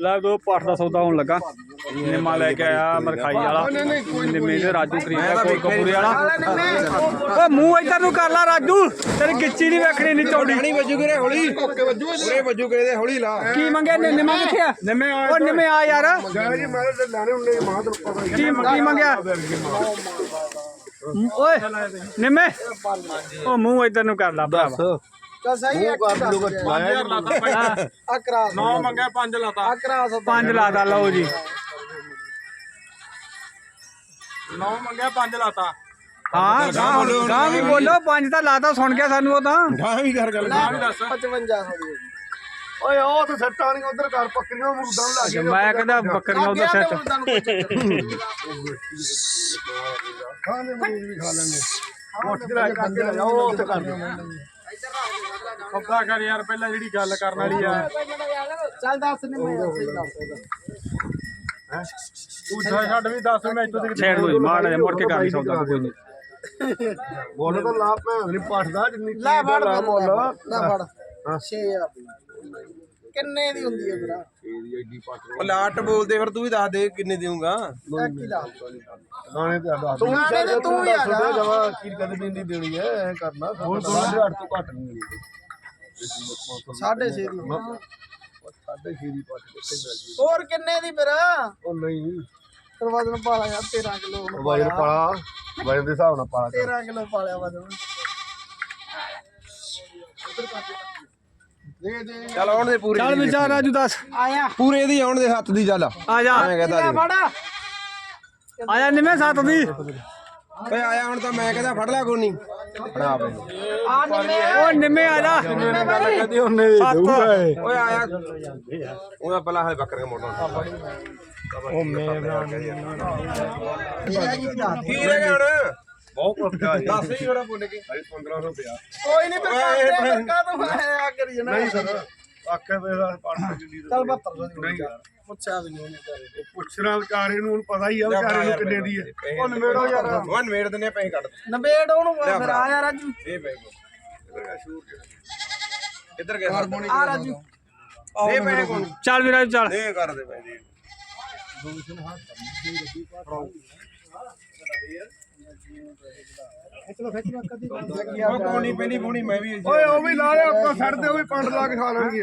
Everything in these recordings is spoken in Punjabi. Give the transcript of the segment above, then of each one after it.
ਲੈ ਦੋ ਪਾਠ ਦਾ ਸੌਦਾ ਹੋਣ ਲੱਗਾ। ਨਿੰਮਾ ਲੈ ਕੇ ਆਇਆ ਮਰਖਾਈ ਵਾਲਾ। ਨਿੰਮੇ ਦੇ ਰਾਜੂ ਖਰੀਦਿਆ ਕੋਲ ਕਪੂਰੇ ਵਾਲਾ। ਓ ਮੂੰਹ ਇੱਧਰ ਨੂੰ ਕਰ ਲਾ ਰਾਜੂ। ਤੇਰੀ ਗਿੱਚੀ ਨਹੀਂ ਵੇਖਣੀ ਨਹੀਂ ਚੌੜੀ। ਨਹੀਂ ਵੱਜੂ ਕਿਰੇ ਹੌਲੀ। ਉਰੇ ਵੱਜੂ ਕਿਰੇ ਦੇ ਹੌਲੀ ਲਾ। ਕੀ ਮੰਗਿਆ ਨਿ- ਨਿੰਮਾ ਕਿੱਥੇ ਆ? ਨਿੰਮੇ ਓ ਨਿੰਮੇ ਆ ਯਾਰ। ਜੀ ਮੈਂ ਤਾਂ ਲੈਣੇ ਹੁੰਦੇ ਮਾਂ ਤੋਂ ਪਤਾ ਹੀ ਕੀ ਕੀ ਮੰਗਿਆ? ਓਏ ਨਿੰਮੇ। ਓ ਮੂੰਹ ਇੱਧਰ ਨੂੰ ਕਰ ਲਾ ਭਰਾਵਾ। ਚੱਲ ਸਹੀ ਹੈ ਲਾਇਆ ਅਕਰਾ ਨੌ ਮੰਗਿਆ ਪੰਜ ਲਾਤਾ। ਅਕਰਾ ਪੰਜ ਲਾਦਾ ਲਓ ਜੀ। ਨੌ ਮੰਗਿਆ ਪੰਜ ਲਾਤਾ। ਹਾਂ ਗਾਂ ਵੀ ਬੋਲੋ ਪੰਜ ਤਾਂ ਲਾਤਾ ਸੁਣ ਗਿਆ ਸਾਨੂੰ ਉਹ ਤਾਂ। ਗਾਂ ਵੀ ਕਰ ਗੱਲ ਗਾਂ ਵੀ ਦੱਸ। 55 ਹੋ ਓਏ ਉਹ ਤਾਂ ਸੱਟਾਂ ਨਹੀਂ ਉਧਰ ਕਰ ਪੱਕੀਆਂ ਮੁਰਦਾਂ ਲਾ ਕੇ ਮੈਂ ਕਹਿੰਦਾ ਬੱਕਰੀਆਂ ਉਹਦਾ ਸੈੱਟ। ਖਾਣੇ ਮਰੀਜ਼ ਵੀ ਖਾ ਲੈਂਦੇ। ਉੱਠ ਕੇ ਲੈ ਕੇ ਲੈ ਜਾਓ ਉੱਥੇ ਕਰ ਦਿਓ। ਸੌਦਾ ਕਰ ਯਾਰ ਪਹਿਲਾਂ ਜਿਹੜੀ ਗੱਲ ਕਰਨ ਵਾਲੀ ਆ। ਚੱਲ ਦੱਸ ਨਹੀਂ ਮੈਂ ਸਹੀ ਦੱਸ ਤੂੰ ਛੱਡ ਵੀ ਦੱਸ ਮੈਂ ਇੱਥੋਂ ਦੀ ਛੇੜ ਦੋ ਜੀ ਮਾੜਾ ਜਿਹਾ ਮੁੜ ਕੇ ਕਰ ਲਈ ਸੌਦਾ ਕੋਈ ਨਹੀਂ। ਬੋਲ ਤਾਂ ਲਾ ਭੈਣ ਨਹੀਂ ਪੱਟਦਾ ਜਿੰਨੀ ਲੈ ਫੜ ਲਾ ਬੋਲ ਲੈ ਫੜ 6000 ਕਿੰਨੇ ਦੀ ਹੁੰਦੀ ਹੈ ਮੇਰਾ ਉਹ ਲਾਟ ਬੋਲਦੇ ਫਿਰ ਤੂੰ ਵੀ ਦੱਸ ਦੇ ਕਿੰਨੇ ਦੇਊਗਾ। ਹੀ ਗਾਣੇ ਤੇ ਦੱਸ ਤੂੰ ਹੀ ਤੂੰ ਹੀ ਆ ਜਵਾ ਕੀ ਕਦੇ ਵੀ ਨਹੀਂ ਦੇਣੀ ਹੈ ਐ ਕਰਨਾ। ਹੋਰ 8 ਤੋਂ ਘੱਟ ਨਹੀਂ ਮਿਲਦੀ 6.5 ਦੀ ਸਾਢੇ ਛੇ ਦੀ। ਪੱਟ ਕਿੱਥੇ ਮਿਲ ਜੀ ਹੋਰ ਕਿੰਨੇ ਦੀ ਮੇਰਾ ਉਹ ਨਹੀਂ। ਫਿਰ ਵਜਨ ਪਾਲਾ ਯਾਰ 13 ਕਿਲੋ ਵਜਨ ਪਾਲਾ। ਵਜਨ ਦੇ ਹਿਸਾਬ ਨਾਲ ਪਾਲਾ। 13 ਕਿਲੋ ਪਾਲਿਆ ਵਜਨ। ਦੇ ਦੇ। ਚੱਲ ਆਉਣ ਦੇ ਪੂਰੇ ਚੱਲ ਵਿਚਾਰ ਰਾਜੂ ਦੱਸ। ਆਇਆ। ਪੂਰੇ ਦੀ ਆਉਣ ਦੇ ਹੱਥ ਦੀ ਚੱਲ। ਆ ਜਾ। ਮੈਂ ਕਹਤਾ ਜੀ ਫੜ? ਆ ਜਾ ਨਿੰਮੇ ਸੱਤ ਦੀ। ਓਏ ਆਇਆ ਹੁਣ ਤਾਂ ਮੈਂ ਕਹਿੰਦਾ ਫੜ ਲੈ ਕੋਈ ਨਹੀਂ ਫੜਾ ਬਈ ਆ ਨਿੰਮੇ ਓ ਨਿੰਮੇ ਆ ਜਾ। ਕਹਦੀ ਉਹਨੇ ਸੱਤ। ਓਏ ਆਇਆ ਉਹਦਾ ਪਹਿਲਾਂ ਹਲੇ ਬੱਕਰੀਆਂ ਮੋੜਨਾ ਉਹ ਮੈਂ ਕੀ ਰਹਿ ਗਿਆ ਹੁਣ? ਬਹੁਤ ਕੁਝ ਦੱਸ ਹੀ ਹੋਣਾ ਬੋਲ ਕੇ। 1500 ਰੁਪਿਆ ਕੋਈ ਨਹੀਂ ਫਿਰ ਧੱਕਾ ਤੂੰ ਆ ਕਰੀ ਜਣਾ। ਨਹੀਂ ਸਰ ਆਖੇ ਵੇ ਦਾ ਚੱਲ 7200 ਦੀ ਨਹੀਂ ਪੁੱਛਿਆ ਵੀ ਨਹੀਂ ਉਹਨੇ ਪੁੱਛਣਾ ਵਿਚਾਰੇ ਨੂੰ ਹੁਣ ਪਤਾ ਹੀ ਆ ਵਿਚਾਰੇ ਨੂੰ ਕਿੰਨੇ ਦੀ ਹੈ। ਉਹ ਨਵੇੜੋ ਯਾਰ। ਉਹ ਨਵੇੜ ਦਿੰਨੇ ਪੈਸੇ ਕੱਢ ਨਵੇੜ ਉਹਨੂੰ ਫਿਰ ਆ ਯਾਰ ਰਾਜੂ। ਇਹ ਪੈ ਇੱਧਰ ਗਿਆ। ਆ ਰਾਜੂ। ਇਹ ਪੈਸੇ ਕੋਣ ਚੱਲ ਵੀ ਰਾਜੂ ਚੱਲ। ਇਹ ਕਰ ਦੇ ਪੈਸੇ। ਉਹ ਕੋਣੀ ਪਹਿਲੀ ਬੋਣੀ ਮੈਂ ਵੀ ਓਏ ਉਹ ਵੀ ਲਾ ਲਿਆ ਆਪਾਂ ਛੱਡ ਦੇ ਉਹ ਵੀ ਪੰਡ ਲਾ ਕੇ ਖਾ ਲੈਣਗੇ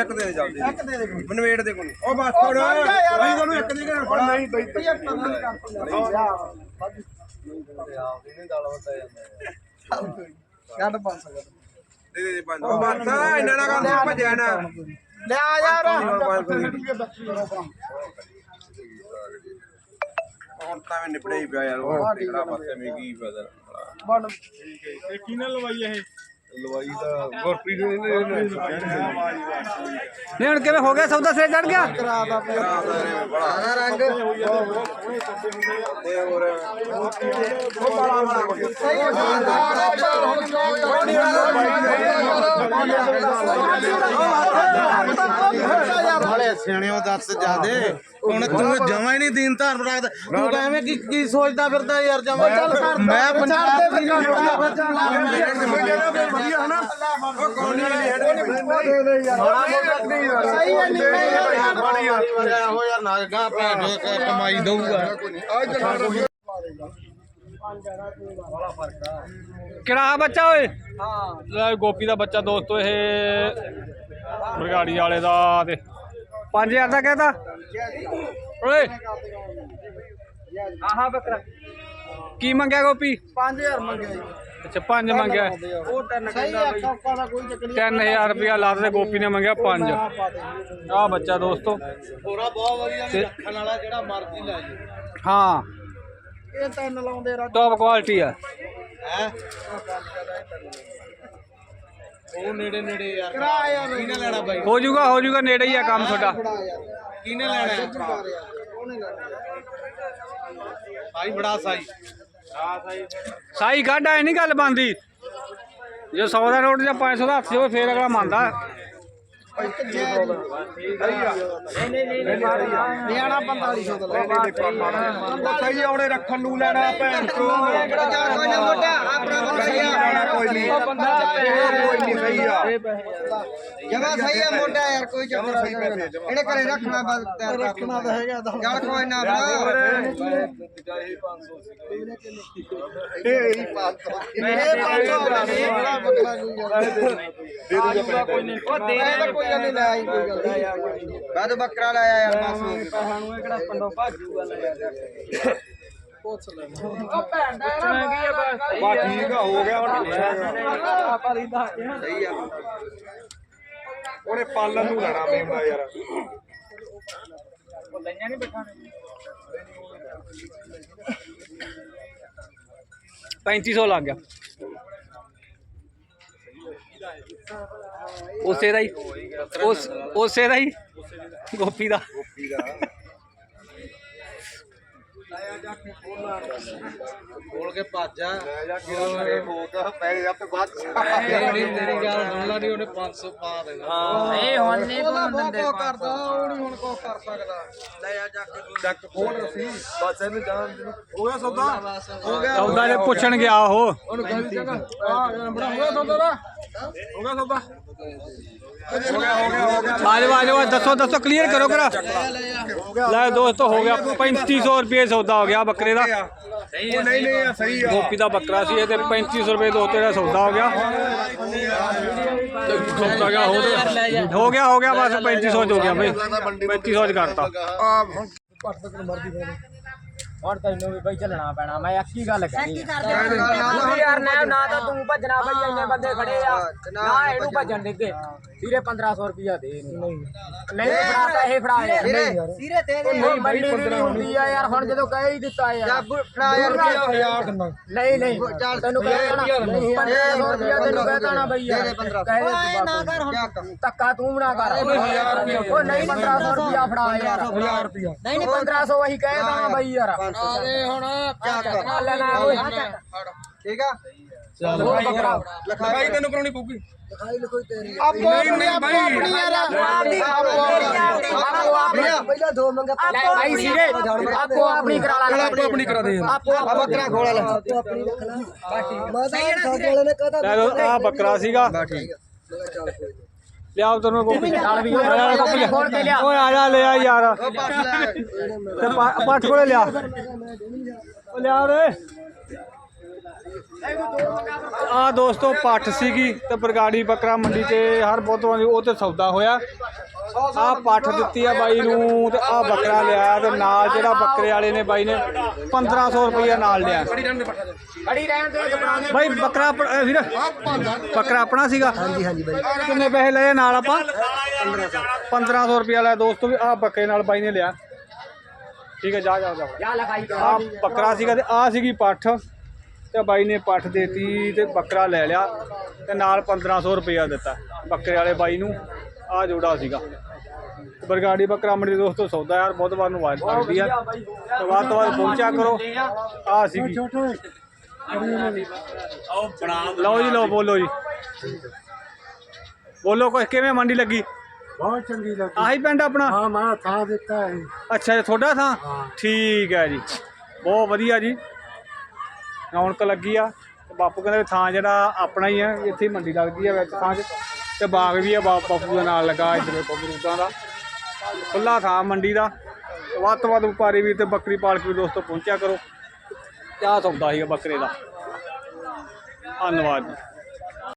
ਇੱਕ ਦੇ ਜਲਦੀ। ਇੱਕ ਦੇ ਦੇ। ਮਨਵੇੜ ਦੇ ਕੋਲ। ਉਹ ਬਸ ਥੋੜਾ ਅਸੀਂ ਤੁਹਾਨੂੰ ਇੱਕ ਦੇ ਕੇ ਫੜਾ। ਨਹੀਂ ਬਈ ਤੇ ਗੱਡ ਪਾ ਸਕਦਾ ਦੇ ਦੇ ਦੇ ਪੰਜ ਉਹ ਬਸ ਇਹਨਾਂ ਨਾਲ ਗੱਲ ਭੱਜਿਆ ਨਾ। ਲੈ ਆ ਯਾਰ। ਹੁਣ ਤਾਂ ਮੈਂ ਨਿਪੜੇ ਹੀ ਪਿਆ ਯਾਰ ਉਹ ਟਿਕੜਾ ਪਾਸੇ ਮੇ ਕੀ ਫਾਇਦਾ। ਬਣ ਇਹ ਕਿਹਨੇ ਲਵਾਈ ਇਹ? ਲਵਾਈ ਤਾਂ ਗੁਰਪ੍ਰੀਤ ਨੇ ਨਹੀਂ ਹੁਣ ਕਿਵੇਂ ਹੋ ਗਿਆ ਸੌਦਾ ਸਿਰ ਚੜ ਗਿਆ? ਪਿਆ ਬੜਾ ਰੰਗ। ਤੇ ਹੋਰ ਉਹ ਬੜਾ ਬੜਾ ਸਹੀ ਹੈ ਸਿਆਣਿਓ ਦੱਸ ਜਾਦੇ ਹੁਣ ਤੂੰ ਜਮਾ ਹੀ ਨਹੀਂ ਦੀਨ ਧਰਮ ਰੱਖਦਾ। ਤੂੰ ਐਵੇਂ ਕੀ ਕੀ ਸੋਚਦਾ ਫਿਰਦਾ ਯਾਰ ਜਮਾ ਮੈਂ ਪੰਜਾਬ ਦੇ ਵਧੀਆ ਹਨਾ। ਉਹ ਕੌਣ ਨਹੀਂ ਸਹੀ ਹੈ ਨਿੰਮੇ ਯਾਰ ਬੜੀ ਹੋ ਯਾਰ ਨਾ ਗਾ ਭੈਣ ਚੋਦ ਕ- ਕਮਾਈ ਦਊਗਾ। ਕਿਹੜਾ ਬੱਚਾ ਓਏ? ਹਾਂ। ਲੈ ਗੋਪੀ ਦਾ ਬੱਚਾ ਦੋਸਤੋ ਇਹ ਬਰਗਾੜੀ ਵਾਲੇ ਦਾ ਤੇ 5000 ਦਾ ਕਹਿੰਦਾ ਓਏ। ਆਹਾ ਬੱਕਰਾ। ਕੀ ਮੰਗਿਆ ਗੋਪੀ? 5000 ਮੰਗਿਆ ਜੀ। ਅੱਛਾ 5 ਮੰਗਿਆ। ਉਹ ਤਿੰਨ ਸਹੀ ਹੈ ਖਾਪਾ ਦਾ ਕੋਈ ਚੱਕਰ ਨਹੀਂ। 3000 ਰੁਪਇਆ ਲਾ ਦੇ ਗੋਪੀ ਨੇ ਮੰਗਿਆ 5 ਆਹ ਬੱਚਾ ਦੋਸਤੋ। ਪੂਰਾ ਬਹੁਤ ਵਧੀਆ ਰੱਖਣ ਵਾਲਾ ਜਿਹੜਾ ਮਰਜ਼ੀ ਲੈ ਜੀ ਹਾਂ। ਇਹ ਤਿੰਨ ਲਾਉਂਦੇ ਰਾ ਟੌਪ ਕੁਆਲਿਟੀ ਆ। ਹੈ? ਉਹ ਨੇੜੇ ਨੇੜੇ ਯਾਰ। ਕਰਾ ਯਾਰ ਕਿਹਨੇ ਲੈਣਾ ਬਾਈ? ਹੋ ਜਾਊਗਾ ਹੋ ਜਾਊਗਾ ਨੇੜੇ ਹੀ ਆ ਕੰਮ ਤੁਹਾਡਾ। ਕਿਹਨੇ ਲੈਣਾ ਹੈ? ਭਾਈ ਬੜਾ ਸਾਈ। ਸਾਈ ਕੱਢ ਐ ਨਹੀਂ ਗੱਲ ਬੰਦੀ ਜੇ 100 ਦਾ ਨੋਟ ਜਾਂ 500 ਦਾ ਹੱਥ ਹੋਵੇ ਫੇਰ ਅਗਲਾ ਮੰਨਦਾ। ਨਿਆਣਾ 4500 ਦਾ ਸਹੀ ਆਉਣੇ ਰੱਖਣ ਨੂੰ ਲੈਣਾ ਭੈਣ ਚੋ ਕੋਈ ਨਾ ਮੋਟਾ ਆਪਣਾ ਕੋਈ ਨਹੀਂ। ਕੋਈ ਨਹੀਂ ਸਹੀ ਆ। ਜਗਾ ਸਹੀ ਹੈ ਮੋਟਾ ਯਾਰ ਕੋਈ ਚੱਕਰ ਨਹੀਂ। ਇਹਨੇ ਘਰੇ ਰੱਖਣਾ ਬਸ ਤਿਆਰ ਰੱਖਣਾ ਤਾਂ ਹੈਗਾ ਚੱਲ ਕੋਈ ਨਾ ਇਹ 500 ਦਾ ਨਹੀਂ ਬੜਾ ਬੱਕਰਾ ਕੋਈ ਗੱਲ ਉਹ ਦੇ ਦੇ ਕੋਈ ਗੱਲ ਨਹੀਂ ਲੈ ਆਈ ਕੋਈ ਗੱਲ ਨਹੀਂ। ਤਾਂ ਬੱਕਰਾ ਲਾਇਆ ਯਾਰ ਬਸ। ਪੈਸਾ ਨੂੰ ਇਹ ਕਿਹੜਾ ਪੰਡੋਂ ਭਾਜੂਗਾ ਲੈ ਯਾਰ ਪੁੱਛ ਲੈ। ਉਹ ਭੈਣ ਦਾ ਬਾ ਠੀਕ ਆ ਹੋ ਗਿਆ ਹੁਣ। ਸਹੀ ਆ। ਉਹਨੇ ਪਾਲਣ ਨੂੰ ਲੈਣਾ ਪੈਂਦਾ ਯਾਰ। ਪੈਂਤੀ ਸੌ ਲੱਗ ਗਿਆ। ਉਸੇ ਦਾ ਹੀ ਉਸ ਉਸੇ ਦਾ ਹੀ। ਗੋਪੀ ਦਾ। ਖੋਲ ਕੇ ਭੱਜ। ਜਾ ਹੋ ਗਿਆ ਪੈਸੇ ਜਦ ਤੱਕ ਬਾਅਦ ਤੇਰੀ ਤੇਰੀ ਗੱਲ ਸੁਣ ਲਾ ਨਹੀਂ ਉਹਨੇ 500 ਪਾ ਦੇਣਾ। ਇਹ ਹੁਣ ਨਹੀਂ ਤੂੰ ਦਿੰਦੇ ਕਰਦਾ ਉਹ ਨਹੀਂ ਹੁਣ ਕੋ ਕਰ ਸਕਦਾ। ਲੈ ਆ ਜਾ ਕੇ। ਚੱਕ ਖੋਲ ਰਸੀ ਬਸ ਇਹਨੂੰ ਜਾਣ ਦੇ। ਹੋ ਗਿਆ ਸੌਦਾ? ਹੋ ਗਿਆ। ਸੌਦਾ ਜੇ ਪੁੱਛਣ ਗਿਆ ਉਹ। ਉਹਨੂੰ ਗੱਲ ਜਗਾ ਆ ਬੜਾ ਹੋ ਗਿਆ ਸੌਦਾ ਦਾ ਹੋ ਗਿਆ ਸੌਦਾ ਹੋ ਗਿਆ ਹੋ ਗਿਆ ਹੋ ਗਿਆ ਆਜੋ ਆਜੋ, ਦੱਸੋ ਦੱਸੋ ਕਲੀਅਰ ਕਰੋ ਕਰਾ। ਲੈ ਦੋਸਤੋ, ਹੋ ਗਿਆ 3500 ਰੁਪਏ ਸੌਦਾ ਹੋ ਗਿਆ ਬੱਕਰੇ ਦਾ। ਉਹ ਨਹੀਂ ਨਹੀਂ ਆ ਸਹੀ ਆ ਗੋਪੀ ਦਾ ਬੱਕਰਾ ਸੀ, ਇਹ ਤੇ 3500 ਰੁਪਏ ਦੋਸਤੇ ਦਾ ਸੌਦਾ ਹੋ ਗਿਆ। ਸੌਦਾ ਗਿਆ ਹੋ ਗਿਆ ਹੋ ਗਿਆ ਹੋ ਗਿਆ, ਬਸ 3500 ਚ ਹੋ ਗਿਆ ਬਈ। 3500 ਚ ਕਰਤਾ। ਹੁਣ ਤੈਨੂੰ ਵੀ ਬਈ ਚੱਲਣਾ ਪੈਣਾ ਮੈਂ ਇੱਕ ਹੀ ਗੱਲ ਕਹੀ ਯਾਰ ਨਾ ਨਾ ਤਾਂ ਤੂੰ ਭੱਜਣਾ ਬਈ ਇੰਨੇ ਬੰਦੇ ਖੜੇ ਆ। ਨਾ ਇਹਨੂੰ ਭੱਜਣ। ਦਿੱਗੇ ਸਿਰੇ 1500 ਰੁਪਿਆ ਦੇ ਇਹਨੂੰ। ਨਹੀਂ। ਫੜਾ ਤਾਂ ਇਹ ਫੜਾ ਯਾਰ। ਸਿਰੇ ਤੇਰੇ ਨਹੀਂ ਮੰਡੀ ਨਹੀਂ ਹੁੰਦੀ ਆ ਯਾਰ ਹੁਣ ਜਦੋਂ ਕਹਿ ਹੀ ਦਿੱਤਾ ਯਾਰ। ਫੜਾ ਯਾਰ ਨਹੀਂ ਨਹੀਂ ਤੈਨੂੰ ਕਹਿ ਦੇਣਾ। ਨਹੀਂ 1500 ਰੁਪਿਆ ਤੈਨੂੰ ਕਹਿ ਦੇਣਾ ਬਈ ਯਾਰ। ਕਹਿ ਦੇ ਤੂੰ ਨਾ ਕਰ ਹੁਣ ਧੱਕਾ ਤੂੰ ਨਾ ਕਰ। ਉਹ ਨਹੀਂ 1500 ਰੁਪਿਆ ਫੜਾ ਯਾਰ। 1000 ਰੁਪਿਆ ਨਹੀਂ ਨਹੀਂ 1500 ਵਹੀ ਕਹਿ ਦੇਣਾ ਬਈ ਯਾਰ। ਅਰੇ ਹੁਣ ਚੱਕ ਲੈਣਾ ਓਏ। ਠੀਕ ਆ? ਹੋਰ ਬੱਕਰਾ। ਲਿਖਾਈ ਤੈਨੂੰ ਕਰਾਉਣੀ ਪਊਗੀ। ਆਪੋ ਆਪਣੀ ਆਪੋ ਆਪਣੀ ਯਾਰ ਆਪਦੀ ਆਪੋ ਆਪਣੀ ਪਹਿਲਾਂ ਦੋ ਮੰਗਾ ਲੈ ਭਾਈ ਸੀਰੇ ਆਪੋ ਆਪਣੀ ਕਰਾ ਲਾ ਆਪੋ ਆਪਣੀ ਕਰਾ ਦੇ ਆਪੋ ਆ ਬੱਕਰਾ ਖੋਲਾ ਲੈ। ਆਪਣੀ ਰੱਖਣਾ ਮੈਂ ਤਾਂ ਸਾਡੇ ਵਾਲੇ ਨੇ ਕਹਤਾ ਲੈ ਲਓ ਆ ਬੱਕਰਾ ਸੀਗਾ। ਵੀ ਖੋਲ ਕੇ ਲਿਆ। ਓਏ ਆ ਜਾ ਲੈ ਆ ਯਾਰ ਤੇ ਪਾ- ਪੱਠ ਕੋਲੇ ਲਿਆ। ਉਹ ਲਿਆ ਰੇ ਆ ਦੋਸਤੋ ਪੱਠ ਸੀਗੀ ਤੇ ਬਰਗਾੜੀ ਬੱਕਰਾ ਮੰਡੀ ਤੇ ਹਰ ਬੁੱਧਵਾਰ ਦੀ ਉਹ ਤੇ ਸੌਦਾ ਹੋਇਆ। ਆ ਪੱਠ ਦਿੱਤੀ ਆ ਬਾਈ ਨੂੰ ਤੇ ਆ ਬੱਕਰਾ ਲਿਆ ਤੇ ਨਾਲ ਜਿਹੜਾ ਬੱਕਰੇ ਵਾਲੇ ਨੇ ਬਾਈ ਨੇ 1500 ਰੁਪਇਆ ਨਾਲ ਲਿਆ। ਖੜੀ ਰਹਿਣ ਦੇ ਬਾਈ ਬੱਕਰਾ ਆਪਣਾ- ਅਹ ਵੀਰ ਬੱਕਰਾ ਆਪਣਾ ਸੀਗਾ। ਹਾਂਜੀ ਹਾਂਜੀ ਬਾਈ। ਕਿੰਨੇ ਪੈਸੇ ਲਏ ਨਾਲ ਆਪਾਂ? 1500 ਰੁਪਇਆ ਲਿਆ ਦੋਸਤੋ ਵੀ ਆ ਬੱਕਰੇ ਨਾਲ ਬਾਈ ਨੇ ਲਿਆ। ਠੀਕ ਹੈ ਜਾ ਜਾ ਜਾ। ਜਾ ਲਖਾਈ ਕਰ ਆ ਬੱਕਰਾ ਸੀਗਾ ਤੇ ਆ ਸੀਗੀ ਪੱਠ। ਤੇ ਬਾਈ ਨੇ ਪੱਠ ਦੇਤੀ ਤੇ ਬੱਕਰਾ ਲੈ ਲਿਆ ਤੇ ਨਾਲ 1500 ਰੁਪਇਆ ਦਿੱਤਾ ਬੱਕਰੇ ਵਾਲੇ ਬਾਈ ਨੂੰ। ਆ ਜੋੜਾ ਸੀਗਾ। ਬਰਗਾੜੀ ਬੱਕਰਾ ਮੰਡੀ ਦੋਸਤੋ ਸੌਦਾ ਯਾਰ ਬੁੱਧਵਾਰ ਨੂੰ ਵਾਜ ਲੱਗਦੀ ਆ। ਤੇ ਵੱਧ ਤੋਂ ਵੱਧ ਪਹੁੰਚਿਆ ਕਰੋ। ਆ ਸੀਗੀ ਲਓ ਜੀ ਲਓ ਬੋਲੋ ਜੀ। ਬੋਲੋ ਕੁਛ ਕਿਵੇਂ ਮੰਡੀ ਲੱਗੀ? ਬਹੁਤ ਚੰਗੀ ਲੱਗੀ। ਆਹੀ ਪਿੰਡ ਆਪਣਾ? ਹਾਂ ਮੈਂ ਥਾਂ ਦਿੱਤਾ ਹੈ। ਅੱਛਾ ਜੀ ਤੁਹਾਡਾ ਥਾਂ? ਠੀਕ ਹੈ ਜੀ। ਬਹੁਤ ਵਧੀਆ ਜੀ। ਰੌਣਕ ਲੱਗੀ ਆ। ਬਾਪੂ ਕਹਿੰਦਾ ਥਾਂ ਜਿਹੜਾ ਆਪਣਾ ਹੀ ਆ ਇੱਥੇ ਹੀ ਮੰਡੀ ਲੱਗਦੀ ਆ ਵਿੱਚ ਥਾਂ 'ਚ ਤੇ ਬਾਗ ਵੀ ਆ, ਬਾ- ਬਾਪੂ ਦੇ ਨਾਲ ਲੱਗਾ ਇੱਧਰ ਬਬਰੂਦਾਂ ਦਾ। ਖੁੱਲਾ ਥਾਂ ਮੰਡੀ ਦਾ। ਵੱਧ ਤੋਂ ਵੱਧ ਵਪਾਰੀ ਵੀ ਤੇ ਬੱਕਰੀ ਪਾਲਕ ਵੀ ਦੋਸਤੋ ਪਹੁੰਚਿਆ ਕਰੋ। ਕਿਆ ਸੌਦਾ ਸੀਗਾ ਬੱਕਰੇ ਦਾ। ਧੰਨਵਾਦ ਜੀ।